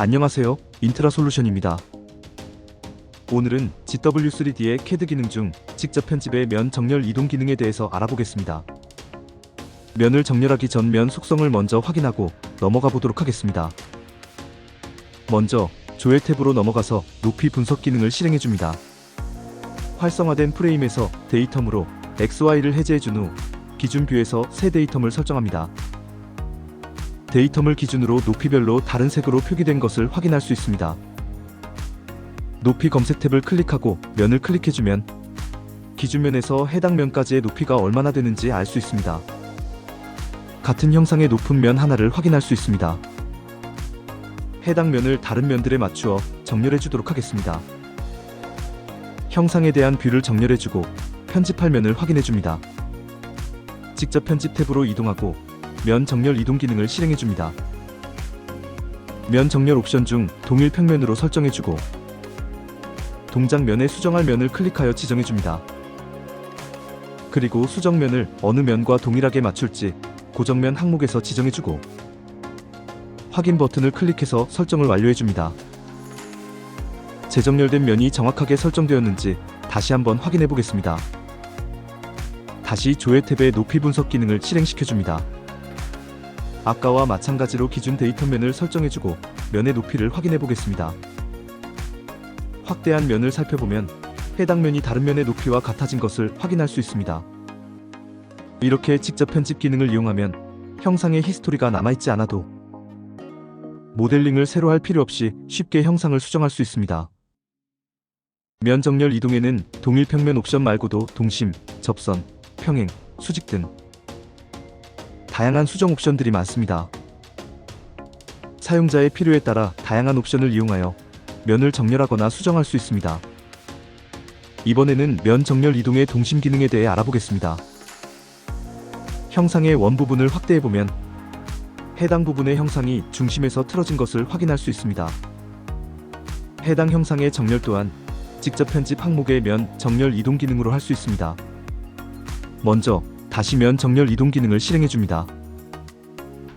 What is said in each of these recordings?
안녕하세요. 인트라 솔루션입니다. 오늘은 GW3D의 CAD 기능 중 직접 편집의 면 정렬 이동 기능에 대해서 알아보겠습니다. 면을 정렬하기 전 면 속성을 먼저 확인하고 넘어가 보도록 하겠습니다. 먼저 조회 탭으로 넘어가서 높이 분석 기능을 실행해 줍니다. 활성화된 프레임에서 데이텀으로 XY를 해제해 준 후 기준 뷰에서 새 데이텀을 설정합니다. 데이텀을 기준으로 높이별로 다른 색으로 표기된 것을 확인할 수 있습니다. 높이 검색 탭을 클릭하고 면을 클릭해주면 기준면에서 해당 면까지의 높이가 얼마나 되는지 알 수 있습니다. 같은 형상의 높은 면 하나를 확인할 수 있습니다. 해당 면을 다른 면들에 맞추어 정렬해 주도록 하겠습니다. 형상에 대한 뷰를 정렬해 주고 편집할 면을 확인해 줍니다. 직접 편집 탭으로 이동하고 면 정렬 이동 기능을 실행해 줍니다. 면 정렬 옵션 중 동일 평면으로 설정해 주고 동작 면에 수정할 면을 클릭하여 지정해 줍니다. 그리고 수정면을 어느 면과 동일하게 맞출지 고정면 항목에서 지정해 주고 확인 버튼을 클릭해서 설정을 완료해 줍니다. 재정렬된 면이 정확하게 설정되었는지 다시 한번 확인해 보겠습니다. 다시 조회 탭의 높이 분석 기능을 실행시켜 줍니다. 아까와 마찬가지로 기준 데이터면을 설정해주고 면의 높이를 확인해 보겠습니다. 확대한 면을 살펴보면 해당 면이 다른 면의 높이와 같아진 것을 확인할 수 있습니다. 이렇게 직접 편집 기능을 이용하면 형상의 히스토리가 남아있지 않아도 모델링을 새로 할 필요 없이 쉽게 형상을 수정할 수 있습니다. 면 정렬 이동에는 동일 평면 옵션 말고도 동심, 접선, 평행, 수직 등 다양한 수정 옵션들이 많습니다. 사용자의 필요에 따라 다양한 옵션을 이용하여 면을 정렬하거나 수정할 수 있습니다. 이번에는 면 정렬 이동의 동심 기능에 대해 알아보겠습니다. 형상의 원 부분을 확대해 보면 해당 부분의 형상이 중심에서 틀어진 것을 확인할 수 있습니다. 해당 형상의 정렬 또한 직접 편집 항목의 면 정렬 이동 기능으로 할 수 있습니다. 먼저 다시 면 정렬 이동 기능을 실행해 줍니다.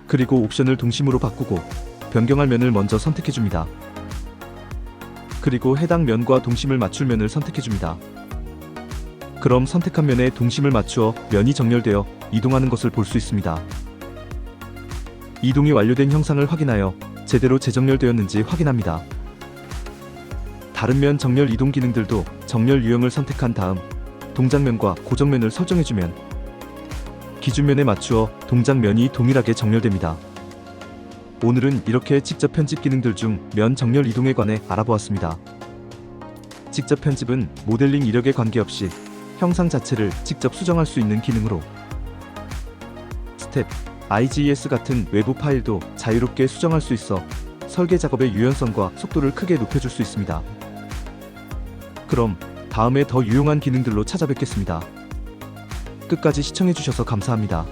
그리고 옵션을 동심으로 바꾸고 변경할 면을 먼저 선택해 줍니다. 그리고 해당 면과 동심을 맞출 면을 선택해 줍니다. 그럼 선택한 면에 동심을 맞추어 면이 정렬되어 이동하는 것을 볼 수 있습니다. 이동이 완료된 형상을 확인하여 제대로 재정렬되었는지 확인합니다. 다른 면 정렬 이동 기능들도 정렬 유형을 선택한 다음 동작면과 고정면을 설정해주면 기준면에 맞추어 동작면이 동일하게 정렬됩니다. 오늘은 이렇게 직접 편집 기능들 중 면 정렬 이동에 관해 알아보았습니다. 직접 편집은 모델링 이력에 관계없이 형상 자체를 직접 수정할 수 있는 기능으로 스텝, IGES 같은 외부 파일도 자유롭게 수정할 수 있어 설계 작업의 유연성과 속도를 크게 높여줄 수 있습니다. 그럼 다음에 더 유용한 기능들로 찾아뵙겠습니다. 끝까지 시청해주셔서 감사합니다.